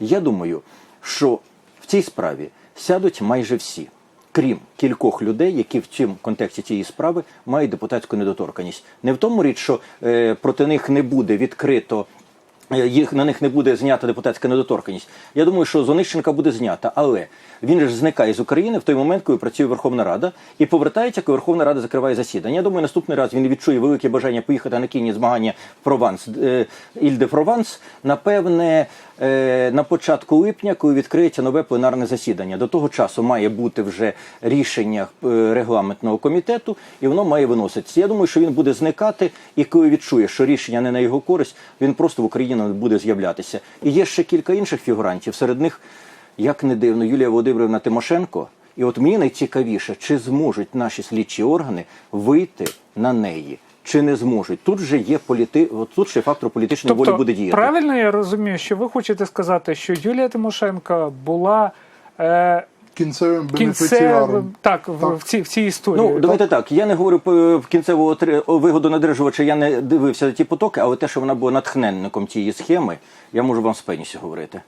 Я думаю, що в цій справі сядуть майже всі, крім кількох людей, які в цьому контексті цієї справи мають депутатську недоторканність. Не в тому річ, що е, проти них не буде відкрито. Е, Їх на них не буде знята депутатська недоторканність. Я думаю, що з буде знята, але він ж зникає з України в той момент, коли працює Верховна Рада, і повертається, коли Верховна Рада закриває засідання. Я думаю, наступний раз він відчує велике бажання поїхати на кінні змагання в Прованс, е, Іль де Прованс. Напевне, е, на початку липня, коли відкриється нове пленарне засідання. До того часу має бути вже рішення регламентного комітету, і воно має виноситися. Я думаю, що він буде зникати, і коли відчує, що рішення не на його користь, він просто в Україні не буде з'являтися. І є ще кілька інших фігурантів. Серед них, як не дивно, Юлія Володимирівна Тимошенко. І от мені найцікавіше, чи зможуть наші слідчі органи вийти на неї. Чи не зможуть? Тут же є політи... от тут ще фактор політичної волі буде діяти. Тобто, правильно я розумію, що ви хочете сказати, що Юлія Тимошенко була е, Кінцевим бенефіціаром. так, в, в, цій, в цій історії. Ну, давайте так. Я не говорю по- в кінцеву вигоду надержувача, я не дивився ті потоки, але те, що вона була натхненником тієї схеми, я можу вам з пенісі говорити.